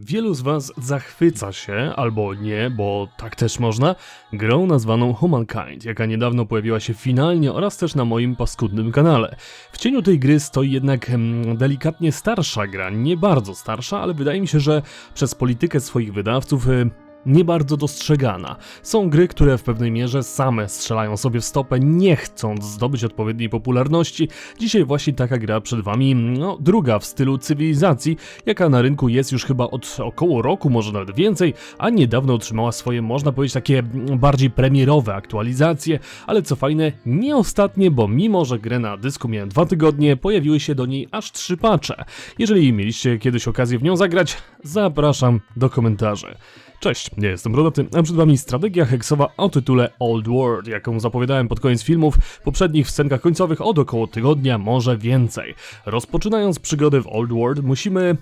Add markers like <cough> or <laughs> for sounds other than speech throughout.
Wielu z Was zachwyca się, albo nie, bo tak też można, grą nazwaną Humankind, jaka niedawno pojawiła się finalnie oraz też na moim paskudnym kanale. W cieniu tej gry stoi jednak hmm, delikatnie starsza gra, nie bardzo starsza, ale wydaje mi się, że przez politykę swoich wydawców y, nie bardzo dostrzegana. Są gry, które w pewnej mierze same strzelają sobie w stopę, nie chcąc zdobyć odpowiedniej popularności. Dzisiaj właśnie taka gra przed wami, no druga w stylu cywilizacji, jaka na rynku jest już chyba od około roku, może nawet więcej, a niedawno otrzymała swoje, można powiedzieć, takie bardziej premierowe aktualizacje, ale co fajne, nie ostatnie, bo mimo, że grę na dysku miałem dwa tygodnie, pojawiły się do niej aż trzy patche. Jeżeli mieliście kiedyś okazję w nią zagrać, zapraszam do komentarzy. Cześć, ja jestem Brodaty, a przed wami strategia heksowa o tytule Old World, jaką zapowiadałem pod koniec filmów, poprzednich w scenkach końcowych od około tygodnia, może więcej. Rozpoczynając przygodę w Old World, musimy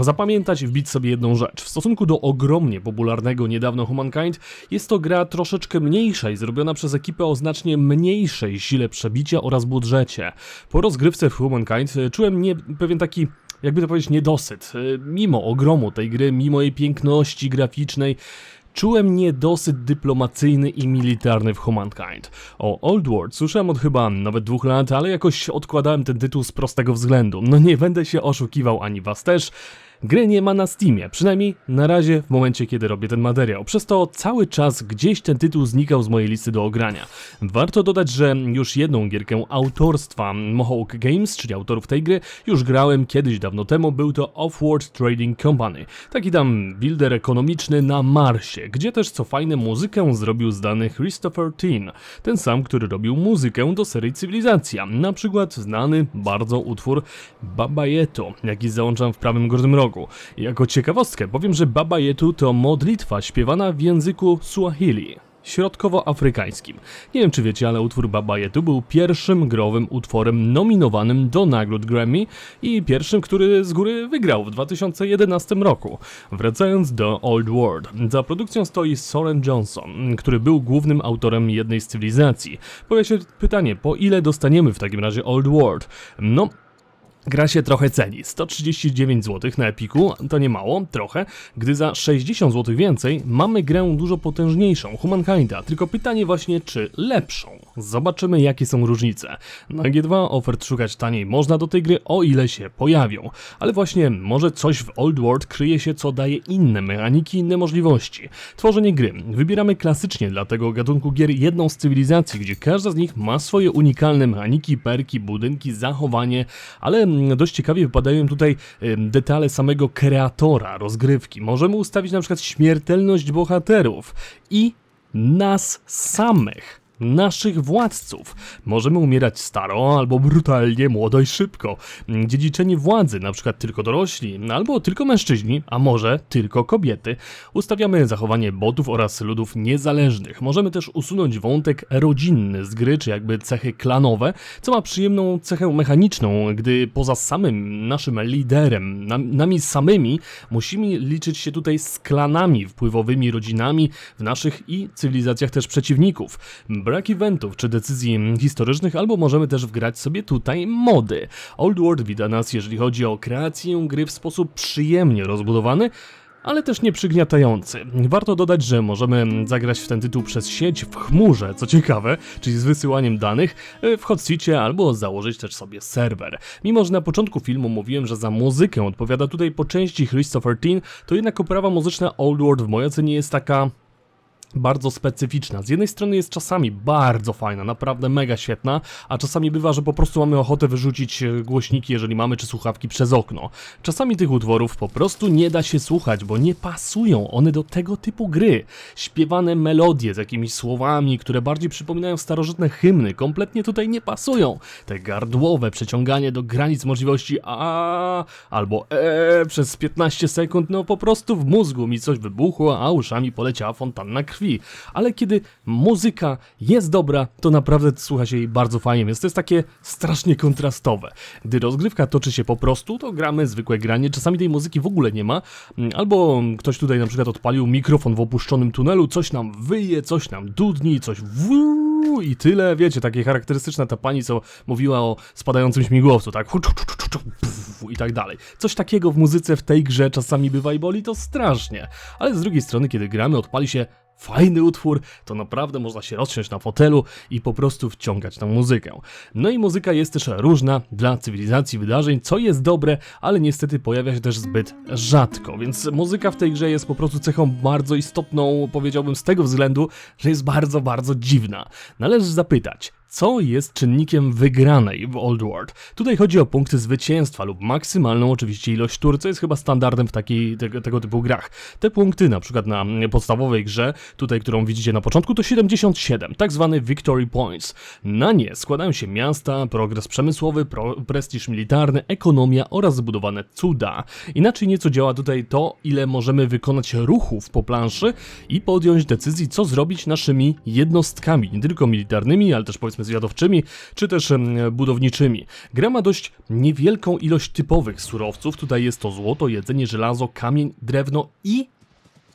Zapamiętać i wbić sobie jedną rzecz. W stosunku do ogromnie popularnego niedawno Humankind, jest to gra troszeczkę mniejsza i zrobiona przez ekipę o znacznie mniejszej sile przebicia oraz budżecie. Po rozgrywce w Humankind e, czułem nie, pewien taki jakby to powiedzieć, niedosyt. E, Mimo ogromu tej gry, mimo jej piękności graficznej, Czułem niedosyt dyplomacyjny i militarny w Humankind. O Old World słyszałem od chyba nawet dwóch lat, ale jakoś odkładałem ten tytuł z prostego względu. No nie będę się oszukiwał ani was też. Gry nie ma na Steamie, przynajmniej na razie w momencie kiedy robię ten materiał. Przez to cały czas gdzieś ten tytuł znikał z mojej listy do ogrania. Warto dodać, że już jedną gierkę autorstwa Mohawk Games, czyli autorów tej gry, już grałem kiedyś dawno temu, był to Offworld Trading Company. Taki tam builder ekonomiczny na Marsie, gdzie też co fajne muzykę zrobił zdany Christopher Tin, ten sam, który robił muzykę do serii Cywilizacja, na przykład znany bardzo utwór Baba Yeto, jaki załączam w prawym górnym rogu. Jako ciekawostkę powiem, że Baba Yetu to modlitwa śpiewana w języku Swahili środkowoafrykańskim. Nie wiem czy wiecie, ale utwór Baba Yetu był pierwszym growym utworem nominowanym do nagród Grammy i pierwszym, który z góry wygrał w 2011 roku. Wracając do Old World, za produkcją stoi Soren Johnson, który był głównym autorem jednej z cywilizacji. Pojawia się pytanie, po ile dostaniemy w takim razie Old World? No, Gra się trochę ceni. 139 zł na Epiku to nie mało, trochę, gdy za 60 zł więcej mamy grę dużo potężniejszą, Humankinda. Tylko pytanie właśnie, czy lepszą? Zobaczymy jakie są różnice. Na G2 ofert szukać taniej można do tej gry, o ile się pojawią. Ale właśnie może coś w Old World kryje się, co daje inne mechaniki, inne możliwości. Tworzenie gry. Wybieramy klasycznie dla tego gatunku gier jedną z cywilizacji, gdzie każda z nich ma swoje unikalne mechaniki, perki, budynki, zachowanie, ale dość ciekawie wypadają tutaj detale samego kreatora rozgrywki. Możemy ustawić na przykład śmiertelność bohaterów i nas samych naszych władców. Możemy umierać staro albo brutalnie, młodo i szybko. Dziedziczenie władzy, na przykład tylko dorośli, albo tylko mężczyźni, a może tylko kobiety. Ustawiamy zachowanie botów oraz ludów niezależnych. Możemy też usunąć wątek rodzinny z gry, czy jakby cechy klanowe, co ma przyjemną cechę mechaniczną, gdy poza samym naszym liderem, nami samymi, musimy liczyć się tutaj z klanami wpływowymi rodzinami w naszych i cywilizacjach też przeciwników brak eventów czy decyzji historycznych, albo możemy też wgrać sobie tutaj mody. Old World wita nas, jeżeli chodzi o kreację gry w sposób przyjemnie rozbudowany, ale też nie przygniatający. Warto dodać, że możemy zagrać w ten tytuł przez sieć w chmurze, co ciekawe, czyli z wysyłaniem danych e, w hotsite albo założyć też sobie serwer. Mimo, że na początku filmu mówiłem, że za muzykę odpowiada tutaj po części Christopher Tin, to jednak oprawa muzyczna Old World w mojej ocenie jest taka bardzo specyficzna. Z jednej strony jest czasami bardzo fajna, naprawdę mega świetna, a czasami bywa, że po prostu mamy ochotę wyrzucić e, głośniki, jeżeli mamy, czy słuchawki przez okno. Czasami tych utworów po prostu nie da się słuchać, bo nie pasują one do tego typu gry. Śpiewane melodie z jakimiś słowami, które bardziej przypominają starożytne hymny, kompletnie tutaj nie pasują. Te gardłowe przeciąganie do granic możliwości a albo e przez 15 sekund, no po prostu w mózgu mi coś wybuchło, a uszami poleciała fontanna krwi krwi, ale kiedy muzyka jest dobra, to naprawdę słucha się jej bardzo fajnie, więc to jest takie strasznie kontrastowe. Gdy rozgrywka toczy się po prostu, to gramy zwykłe granie, czasami tej muzyki w ogóle nie ma, mm, albo ktoś tutaj na przykład odpalił mikrofon w opuszczonym tunelu, coś nam wyje, coś nam dudni, coś w i tyle, wiecie, takie charakterystyczne ta pani, co mówiła o spadającym śmigłowcu, tak? i tak dalej. Coś takiego w muzyce w tej grze czasami bywa i boli to strasznie. Ale z drugiej strony, kiedy gramy, odpali się fajny utwór, to naprawdę można się rozsiąść na fotelu i po prostu wciągać tą muzykę. No i muzyka jest też różna dla cywilizacji, wydarzeń, co jest dobre, ale niestety pojawia się też zbyt rzadko, więc muzyka w tej grze jest po prostu cechą bardzo istotną, powiedziałbym z tego względu, że jest bardzo, bardzo dziwna. Należy zapytać, co jest czynnikiem wygranej w Old World. Tutaj chodzi o punkty zwycięstwa lub maksymalną oczywiście ilość tur, co jest chyba standardem w takiej, tego, tego typu grach. Te punkty, na przykład na podstawowej grze, tutaj którą widzicie na początku, to 77, tak zwany Victory Points. Na nie składają się miasta, progres przemysłowy, pro, prestiż militarny, ekonomia oraz zbudowane cuda. Inaczej nieco działa tutaj to, ile możemy wykonać ruchów po planszy i podjąć decyzji, co zrobić naszymi jednostkami, nie tylko militarnymi, ale też powiedzmy zwiadowczymi, czy też budowniczymi. Gra ma dość niewielką ilość typowych surowców, tutaj jest to złoto, jedzenie, żelazo, kamień, drewno i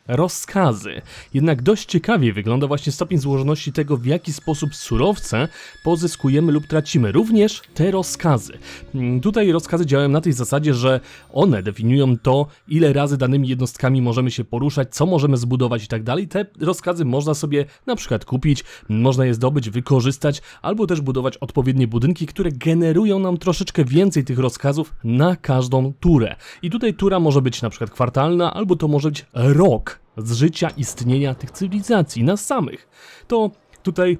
rozkazy. Jednak dość ciekawie wygląda właśnie stopień złożoności tego, w jaki sposób surowce pozyskujemy lub tracimy. Również te rozkazy. Mm, Tutaj rozkazy działają na tej zasadzie, że one definiują to, ile razy danymi jednostkami możemy się poruszać, co możemy zbudować i tak dalej. Te rozkazy można sobie na przykład kupić, można je zdobyć, wykorzystać, albo też budować odpowiednie budynki, które generują nam troszeczkę więcej tych rozkazów na każdą turę. I tutaj tura może być na przykład kwartalna, albo to może być rok z życia istnienia tych cywilizacji, nas samych. To tutaj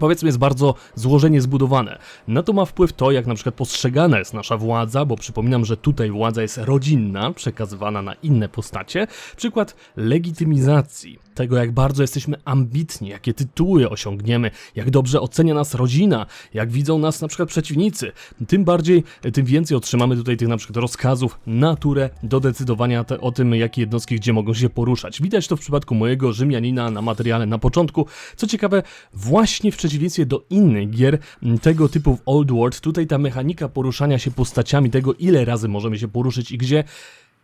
powiedzmy jest bardzo złożenie zbudowane. Na to ma wpływ to, jak na przykład postrzegana jest nasza władza, bo przypominam, że tutaj władza jest rodzinna, przekazywana na inne postacie. Przykład legitymizacji, tego jak bardzo jesteśmy ambitni, jakie tytuły osiągniemy, jak dobrze ocenia nas rodzina, jak widzą nas na przykład przeciwnicy. Tym bardziej, tym więcej otrzymamy tutaj tych na przykład rozkazów na turę do decydowania te, o tym, jakie jednostki gdzie mogą się poruszać. Widać to w przypadku mojego Rzymianina na materiale na początku. Co ciekawe, właśnie w przeciwieństwie do innych gier tego typu w Old World, tutaj ta mechanika poruszania się postaciami, tego ile razy możemy się poruszyć i gdzie,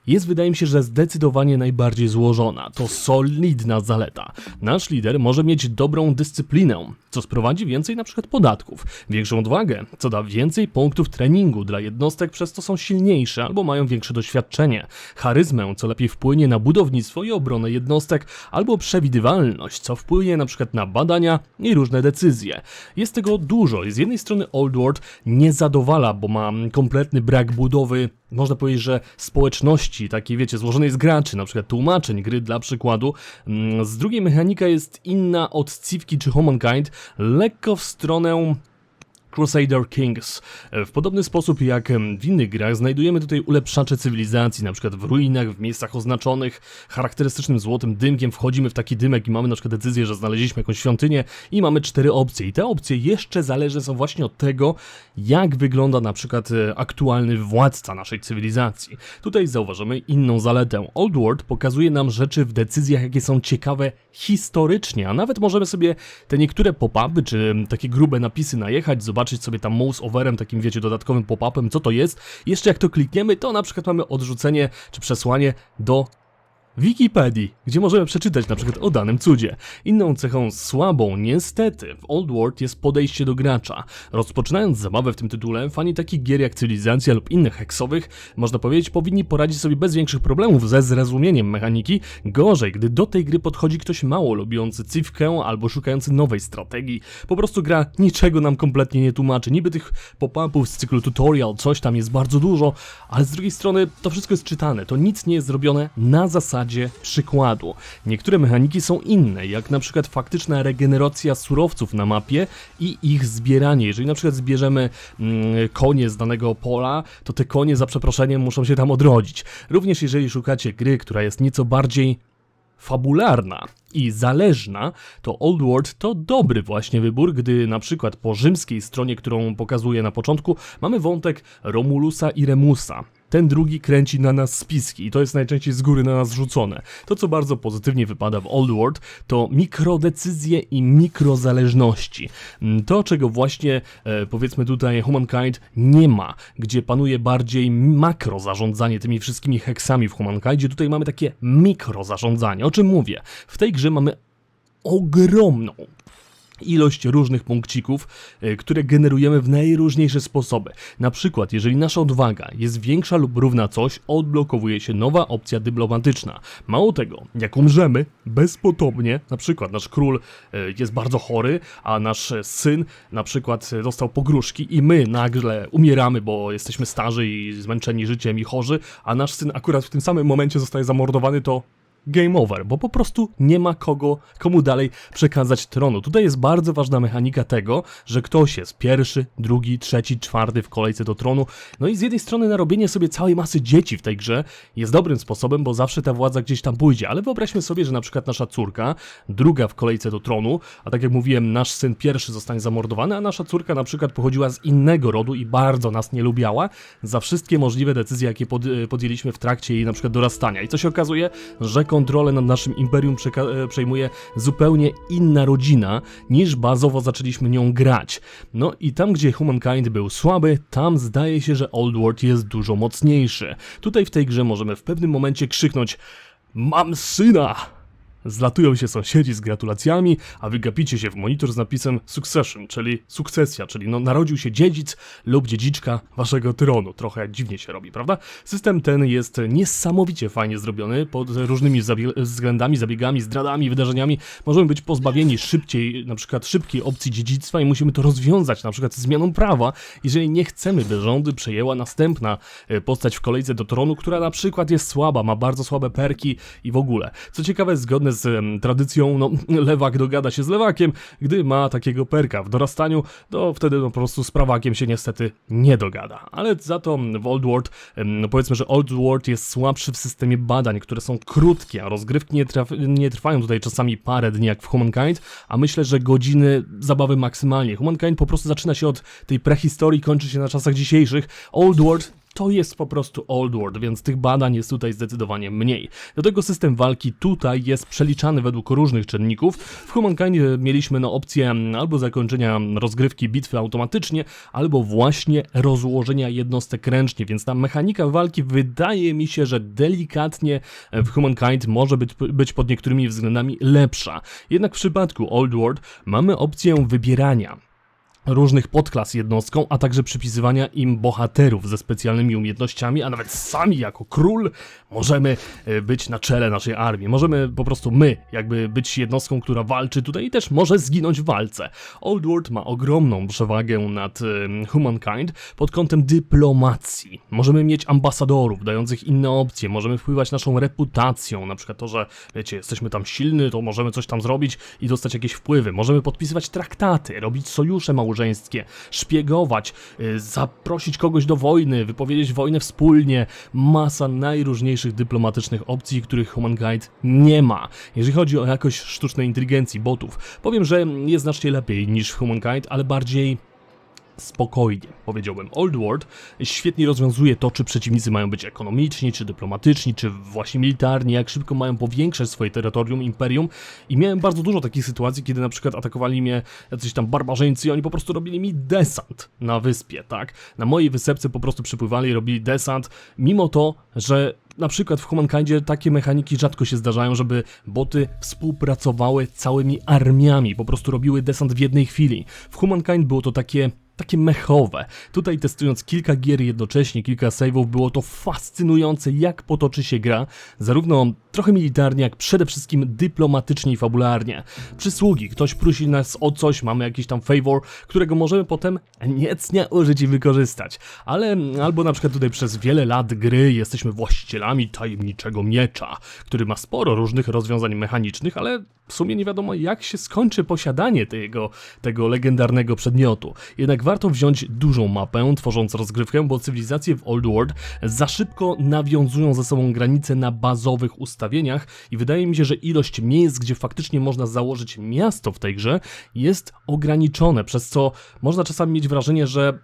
jest wydaje mi się, że zdecydowanie najbardziej złożona. To solidna zaleta. Nasz lider może mieć dobrą dyscyplinę, co sprowadzi więcej na przykład podatków, większą odwagę, co da więcej punktów treningu dla jednostek, przez to są silniejsze albo mają większe doświadczenie, charyzmę, co lepiej wpłynie na budownictwo i obronę jednostek, albo przewidywalność, co wpłynie na przykład na badania i różne decyzje. Jest tego dużo i z jednej strony Old World nie zadowala, bo ma kompletny brak budowy można powiedzieć, że społeczności, takiej wiecie, złożonej z graczy, na przykład tłumaczeń gry dla przykładu. Mm, Z drugiej mechanika jest inna od Civki czy Humankind, lekko w stronę Crusader Kings. W podobny sposób jak w innych grach znajdujemy tutaj ulepszacze cywilizacji, na przykład w ruinach, w miejscach oznaczonych charakterystycznym złotym dymkiem wchodzimy w taki dymek i mamy na przykład decyzję, że znaleźliśmy jakąś świątynię i mamy cztery opcje i te opcje jeszcze zależne są właśnie od tego, jak wygląda na przykład e, aktualny władca naszej cywilizacji. Tutaj zauważymy inną zaletę. Old World pokazuje nam rzeczy w decyzjach, jakie są ciekawe historycznie, a nawet możemy sobie te niektóre pop-upy, czy takie grube napisy najechać, zobaczyć sobie tam mouse overem, takim wiecie, dodatkowym pop-upem, co to jest. Jeszcze jak to klikniemy, to na przykład mamy odrzucenie, czy przesłanie do Wikipedii, gdzie możemy przeczytać na przykład o danym cudzie. Inną cechą słabą, niestety, w Old World jest podejście do gracza. Rozpoczynając zabawę w tym tytule, fani takich gier jak Cywilizacja lub innych heksowych, można powiedzieć, powinni poradzić sobie bez większych problemów ze zrozumieniem mechaniki. Gorzej, gdy do tej gry podchodzi ktoś mało lubiący cywkę albo szukający nowej strategii. Po prostu gra niczego nam kompletnie nie tłumaczy. Niby tych pop-upów z cyklu tutorial, coś tam jest bardzo dużo, ale z drugiej strony to wszystko jest czytane. To nic nie jest zrobione na zasadzie przykładu. Niektóre mechaniki są inne, jak na przykład faktyczna regeneracja surowców na mapie i ich zbieranie. Jeżeli na przykład zbierzemy mm, konie z danego pola, to te konie za przeproszeniem muszą się tam odrodzić. Również jeżeli szukacie gry, która jest nieco bardziej fabularna i zależna, to Old World to dobry właśnie wybór, gdy na przykład po rzymskiej stronie, którą pokazuję na początku, mamy wątek Romulusa i Remusa. Ten drugi kręci na nas spiski i to jest najczęściej z góry na nas rzucone. To, co bardzo pozytywnie wypada w Old World, to mikrodecyzje i mikrozależności. Mm, To, czego właśnie, e, powiedzmy tutaj, Humankind nie ma, gdzie panuje bardziej makro zarządzanie tymi wszystkimi heksami w Humankindzie, tutaj mamy takie mikrozarządzanie. O czym mówię? W tej grze mamy ogromną, ilość różnych punkcików, y, które generujemy w najróżniejsze sposoby. Na przykład, jeżeli nasza odwaga jest większa lub równa coś, odblokowuje się nowa opcja dyplomatyczna. Mało tego, jak umrzemy bezpotomnie, na przykład nasz król y, jest bardzo chory, a nasz syn na przykład dostał pogróżki i my nagle umieramy, bo jesteśmy starzy i zmęczeni życiem i chorzy, a nasz syn akurat w tym samym momencie zostaje zamordowany, to game over, bo po prostu nie ma kogo, komu dalej przekazać tronu. Tutaj jest bardzo ważna mechanika tego, że ktoś jest pierwszy, drugi, trzeci, czwarty w kolejce do tronu. No i z jednej strony narobienie sobie całej masy dzieci w tej grze jest dobrym sposobem, bo zawsze ta władza gdzieś tam pójdzie, ale wyobraźmy sobie, że na przykład nasza córka, druga w kolejce do tronu, a tak jak mówiłem, nasz syn pierwszy zostanie zamordowany, a nasza córka na przykład pochodziła z innego rodu i bardzo nas nie lubiała za wszystkie możliwe decyzje, jakie pod, podjęliśmy w trakcie jej na przykład dorastania. I co się okazuje, że kontrolę nad naszym imperium e, przejmuje zupełnie inna rodzina, niż bazowo zaczęliśmy nią grać. No i tam, gdzie Humankind był słaby, tam zdaje się, że Old World jest dużo mocniejszy. Tutaj w tej grze możemy w pewnym momencie krzyknąć Mam syna! Zlatują się sąsiedzi z gratulacjami, a wy gapicie się w monitor z napisem Succession, czyli sukcesja, czyli no narodził się dziedzic lub dziedziczka waszego tronu. Trochę dziwnie się robi, prawda? System ten jest niesamowicie fajnie zrobiony, pod różnymi zabie względami, zabiegami, zdradami, wydarzeniami. Możemy być pozbawieni szybciej, na przykład szybkiej opcji dziedzictwa i musimy to rozwiązać, na przykład zmianą prawa, jeżeli nie chcemy, by rządy przejęła następna e, postać w kolejce do tronu, która na przykład jest słaba, ma bardzo słabe perki i w ogóle. Co ciekawe, zgodne z tradycją, no <laughs> lewak dogada się z lewakiem, gdy ma takiego perka w dorastaniu, to wtedy no, po prostu z prawakiem się niestety nie dogada. Ale za to w Old World, no powiedzmy, że Old World jest słabszy w systemie badań, które są krótkie, a rozgrywki nie, traf, nie trwają tutaj czasami parę dni jak w Humankind, a myślę, że godziny zabawy maksymalnie. Humankind po prostu zaczyna się od tej prehistorii, kończy się na czasach dzisiejszych. Old World to jest po prostu Old World, więc tych badań jest tutaj zdecydowanie mniej. Do tego system walki tutaj jest przeliczany według różnych czynników. W Humankind mieliśmy no opcję albo zakończenia rozgrywki bitwy automatycznie, albo właśnie rozłożenia jednostek ręcznie, więc ta mechanika walki wydaje mi się, że delikatnie w Humankind może być, być pod niektórymi względami lepsza. Jednak w przypadku Old World mamy opcję wybierania różnych podklas jednostkom, a także przypisywania im bohaterów ze specjalnymi umiejętnościami, a nawet sami jako król możemy e, być na czele naszej armii. Możemy po prostu my jakby być jednostką, która walczy tutaj i też może zginąć w walce. Old World ma ogromną przewagę nad Humankind pod kątem dyplomacji. Możemy mieć ambasadorów dających inne opcje, możemy wpływać naszą reputacją, na przykład to, że wiecie, jesteśmy tam silny, to możemy coś tam zrobić i dostać jakieś wpływy. Możemy podpisywać traktaty, robić sojusze małżeńskie, małżeńskie, szpiegować, y, zaprosić kogoś do wojny, wypowiedzieć wojnę wspólnie. Masa najróżniejszych dyplomatycznych opcji, których Humankind nie ma. Jeżeli chodzi o jakość sztucznej inteligencji botów, powiem, że jest znacznie lepiej niż w Humankind, ale bardziej spokojnie, powiedziałbym. Old World świetnie rozwiązuje to, czy przeciwnicy mają być ekonomiczni, czy dyplomatyczni, czy właśnie militarni, jak szybko mają powiększać swoje terytorium, imperium. I miałem bardzo dużo takich sytuacji, kiedy na przykład atakowali mnie jacyś tam barbarzyńcy i oni po prostu robili mi desant na wyspie, tak? Na mojej wysepce po prostu przypływali i robili desant, mimo to, że na przykład w Humankindzie takie mechaniki rzadko się zdarzają, żeby boty współpracowały całymi armiami, po prostu robiły desant w jednej chwili. W Humankind było to takie takie mechowe. Tutaj testując kilka gier jednocześnie, kilka saveów, było to fascynujące, jak potoczy się gra, zarówno trochę militarnie, jak przede wszystkim dyplomatycznie i fabularnie. Przysługi, ktoś prosi nas o coś, mamy jakiś tam favor, którego możemy potem niecnie użyć i wykorzystać. Ale albo na przykład tutaj przez wiele lat gry jesteśmy właścicielami tajemniczego miecza, który ma sporo różnych rozwiązań mechanicznych, ale w sumie nie wiadomo jak się skończy posiadanie tego, tego legendarnego przedmiotu. Jednak warto wziąć dużą mapę, tworząc rozgrywkę, bo cywilizacje w Old World za szybko nawiązują ze sobą granice na bazowych ustawieniach i wydaje mi się, że ilość miejsc, gdzie faktycznie można założyć miasto w tej grze jest ograniczone, przez co można czasami mieć wrażenie, że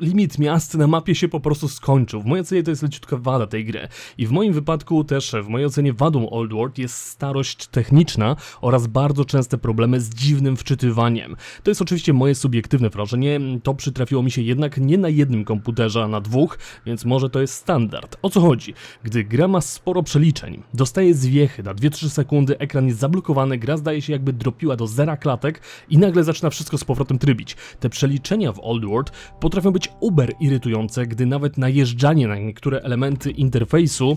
limit miast na mapie się po prostu skończył. W mojej ocenie to jest leciutka wada tej gry. I w moim wypadku też, w mojej ocenie wadą Old World jest starość techniczna oraz bardzo częste problemy z dziwnym wczytywaniem. To jest oczywiście moje subiektywne wrażenie, to przytrafiło mi się jednak nie na jednym komputerze, a na dwóch, więc może to jest standard. O co chodzi? Gdy gra ma sporo przeliczeń, dostaje zwiechy na 2-3 sekundy, ekran jest zablokowany, gra zdaje się jakby dropiła do zera klatek i nagle zaczyna wszystko z powrotem trybić. Te przeliczenia w Old World potrafią być uber irytujące, gdy nawet najeżdżanie na niektóre elementy interfejsu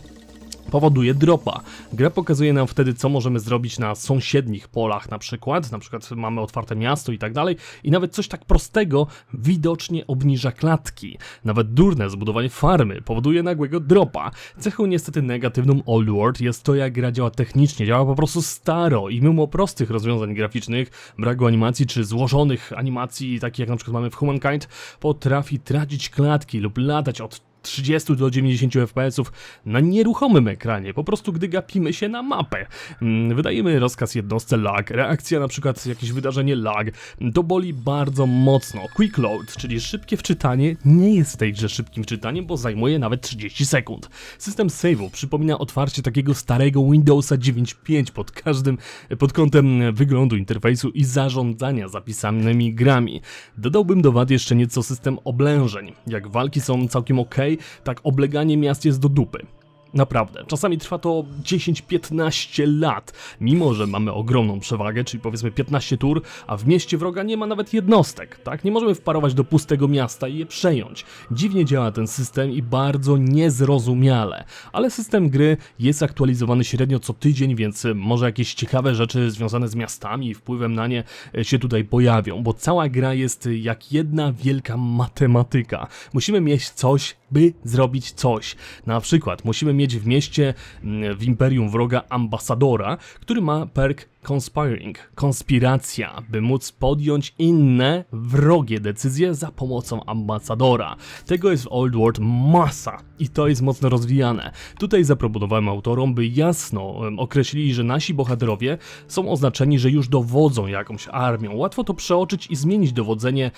powoduje dropa. Gra pokazuje nam wtedy, co możemy zrobić na sąsiednich polach, na przykład, na przykład mamy otwarte miasto i tak dalej, i nawet coś tak prostego widocznie obniża klatki. Nawet durne zbudowanie farmy powoduje nagłego dropa. Cechą niestety negatywną Old World jest to, jak gra działa technicznie, działa po prostu staro i mimo prostych rozwiązań graficznych, braku animacji czy złożonych animacji, takich jak na przykład mamy w Humankind, potrafi tracić klatki lub latać od 30 do 90 fps na nieruchomym ekranie, po prostu gdy gapimy się na mapę. Mm, Wydajemy rozkaz jednostce lag, reakcja na przykład jakieś wydarzenie lag, to boli bardzo mocno. Quick load, czyli szybkie wczytanie, nie jest w tej grze szybkim wczytaniem, bo zajmuje nawet 30 sekund. System save'u przypomina otwarcie takiego starego Windowsa 9.5 pod każdym, pod kątem wyglądu interfejsu i zarządzania zapisanymi grami. Dodałbym do wad jeszcze nieco system oblężeń. Jak walki są całkiem ok, tak obleganie miast jest do dupy. Naprawdę, czasami trwa to 10-15 lat, mimo że mamy ogromną przewagę, czyli powiedzmy 15 tur, a w mieście wroga nie ma nawet jednostek, tak? Nie możemy wparować do pustego miasta i je przejąć. Dziwnie działa ten system i bardzo niezrozumiale, ale system gry jest aktualizowany średnio co tydzień, więc może jakieś ciekawe rzeczy związane z miastami i wpływem na nie e, się tutaj pojawią, bo cała gra jest jak jedna wielka matematyka. Musimy mieć coś, by zrobić coś. Na przykład musimy mieć w mieście, mm, w imperium wroga ambasadora, który ma perk Conspiring, konspiracja, by móc podjąć inne, wrogie decyzje za pomocą ambasadora. Tego jest w Old World masa i to jest mocno rozwijane. Tutaj zaproponowałem autorom, by jasno określili, że nasi bohaterowie są oznaczeni, że już dowodzą jakąś armią. Łatwo to przeoczyć i zmienić dowodzenie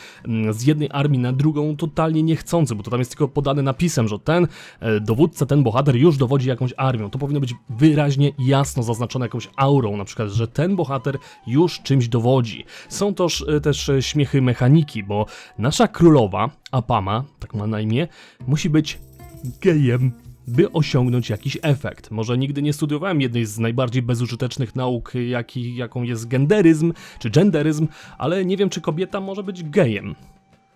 z jednej armii na drugą totalnie niechcący, bo to tam jest tylko podane napisem, że ten e, dowódca, ten bohater już dowodzi jakąś armią. To powinno być wyraźnie jasno zaznaczone jakąś aurą, na przykład, że ten bohater już czymś dowodzi. Są toż e, też e, śmiechy mechaniki, bo nasza królowa, Apama, tak ma na imię, musi być gejem by osiągnąć jakiś efekt. Może nigdy nie studiowałem jednej z najbardziej bezużytecznych nauk, jaki, jaką jest genderyzm czy genderyzm, ale nie wiem, czy kobieta może być gejem.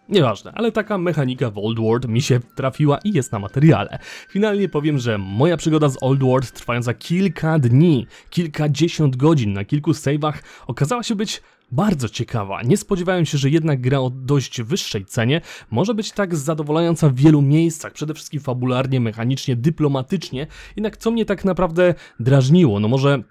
Nieważne, ale taka mechanika w Old World mi się trafiła i jest na materiale. Finalnie powiem, że moja przygoda z Old World trwająca kilka dni, kilkadziesiąt godzin na kilku save'ach okazała się być bardzo ciekawa. Nie spodziewałem się, że jednak gra o dość wyższej cenie może być tak zadowalająca w wielu miejscach, przede wszystkim fabularnie, mechanicznie, dyplomatycznie. Jednak co mnie tak naprawdę drażniło, no może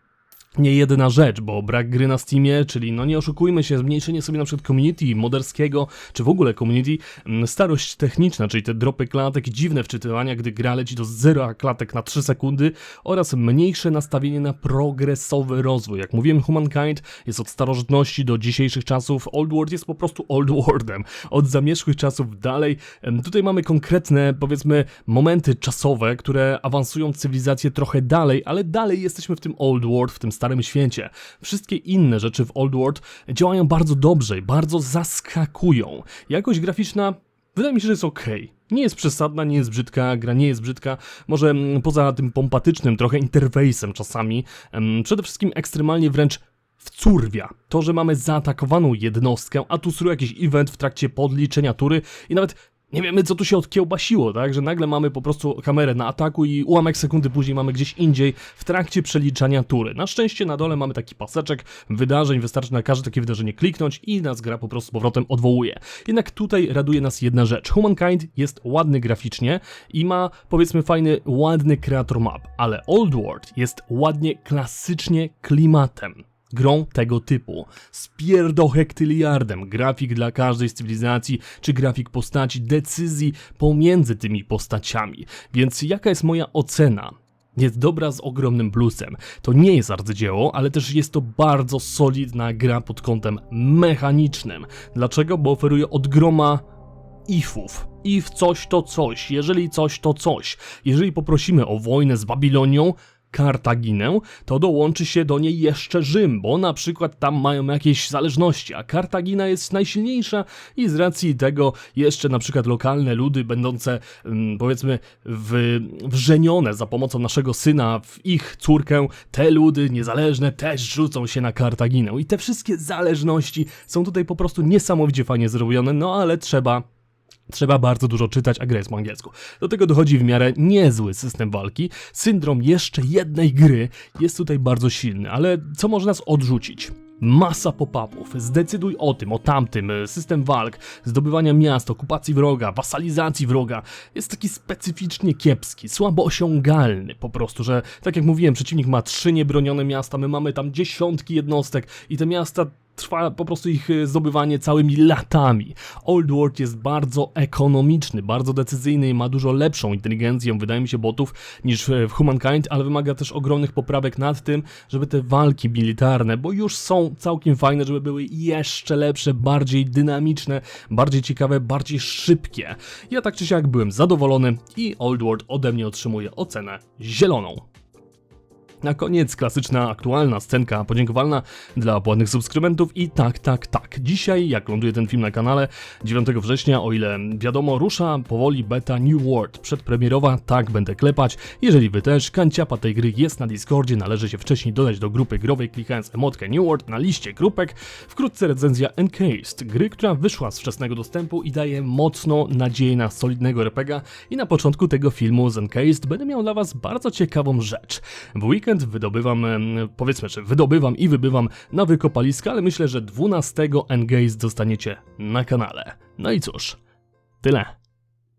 nie jedyna rzecz, bo brak gry na Steamie, czyli no nie oszukujmy się, zmniejszenie sobie na przykład community moderskiego, czy w ogóle community, mm, starość techniczna, czyli te dropy klatek, dziwne wczytywania, gdy gra leci do zera klatek na 3 sekundy oraz mniejsze nastawienie na progresowy rozwój. Jak mówiłem, Humankind jest od starożytności do dzisiejszych czasów, Old World jest po prostu Old Worldem. Od zamierzchłych czasów dalej. Tutaj mamy konkretne, powiedzmy, momenty czasowe, które awansują cywilizację trochę dalej, ale dalej jesteśmy w tym Old World, w tym Starym Święcie. Wszystkie inne rzeczy w Old World działają bardzo dobrze i bardzo zaskakują. Jakość graficzna wydaje mi się, że jest ok. Nie jest przesadna, nie jest brzydka, gra nie jest brzydka. Może mm, poza tym pompatycznym trochę interfejsem czasami, em, przede wszystkim ekstremalnie wręcz wcurwia. To, że mamy zaatakowaną jednostkę, a tu sru jakiś event w trakcie podliczenia tury i nawet nie wiemy, co tu się odkiełbasiło, tak? Że nagle mamy po prostu kamerę na ataku i ułamek sekundy później mamy gdzieś indziej w trakcie przeliczania tury. Na szczęście na dole mamy taki paseczek wydarzeń, wystarczy na każde takie wydarzenie kliknąć i nas gra po prostu z powrotem odwołuje. Jednak tutaj raduje nas jedna rzecz. Humankind jest ładny graficznie i ma powiedzmy fajny, ładny kreator map, ale Old World jest ładnie klasycznie klimatem grą tego typu. Z pierdohektyliardem grafik dla każdej z cywilizacji, czy grafik postaci, decyzji pomiędzy tymi postaciami. Więc jaka jest moja ocena? Jest dobra z ogromnym plusem. To nie jest arcydzieło, ale też jest to bardzo solidna gra pod kątem mechanicznym. Dlaczego? Bo oferuje od groma ifów. i w coś to coś, jeżeli coś to coś. Jeżeli poprosimy o wojnę z Babilonią, Kartaginę, to dołączy się do niej jeszcze Rzym, bo na przykład tam mają jakieś zależności, a Kartagina jest najsilniejsza i z racji tego jeszcze na przykład lokalne ludy będące mm, powiedzmy w, wrzenione za pomocą naszego syna w ich córkę, te ludy niezależne też rzucą się na Kartaginę. I te wszystkie zależności są tutaj po prostu niesamowicie fajnie zrobione, no ale trzeba Trzeba bardzo dużo czytać, a gra jest po angielsku. Do tego dochodzi w miarę niezły system walki. Syndrom jeszcze jednej gry jest tutaj bardzo silny, ale co może nas odrzucić? Masa pop-upów, zdecyduj o tym, o tamtym, system walk, zdobywania miast, okupacji wroga, wasalizacji wroga jest taki specyficznie kiepski, słabo osiągalny po prostu, że tak jak mówiłem, przeciwnik ma trzy niebronione miasta, my mamy tam dziesiątki jednostek i te miasta trwa po prostu ich e, zdobywanie całymi latami. Old World jest bardzo ekonomiczny, bardzo decyzyjny i ma dużo lepszą inteligencję, wydaje mi się, botów niż e, w Humankind, ale wymaga też ogromnych poprawek nad tym, żeby te walki militarne, bo już są całkiem fajne, żeby były jeszcze lepsze, bardziej dynamiczne, bardziej ciekawe, bardziej szybkie. Ja tak czy siak byłem zadowolony i Old World ode mnie otrzymuje ocenę zieloną. Na koniec klasyczna, aktualna scenka podziękowalna dla płatnych subskrybentów i tak, tak, tak. Dzisiaj, jak ląduje ten film na kanale, 9 września, o ile wiadomo, rusza powoli beta New World. Przedpremierowa, tak, będę klepać. Jeżeli wy też, kanciapa tej gry jest na Discordzie, należy się wcześniej dodać do grupy growej, klikając emotkę New World na liście grupek. Wkrótce recenzja Encased, gry, która wyszła z wczesnego dostępu i daje mocno nadzieję na solidnego RPGa i na początku tego filmu z Encased będę miał dla was bardzo ciekawą rzecz. W weekend wydobywam, em, powiedzmy, że wydobywam i wybywam na wykopaliska, ale myślę, że 12 Engage dostaniecie na kanale. No i cóż, tyle.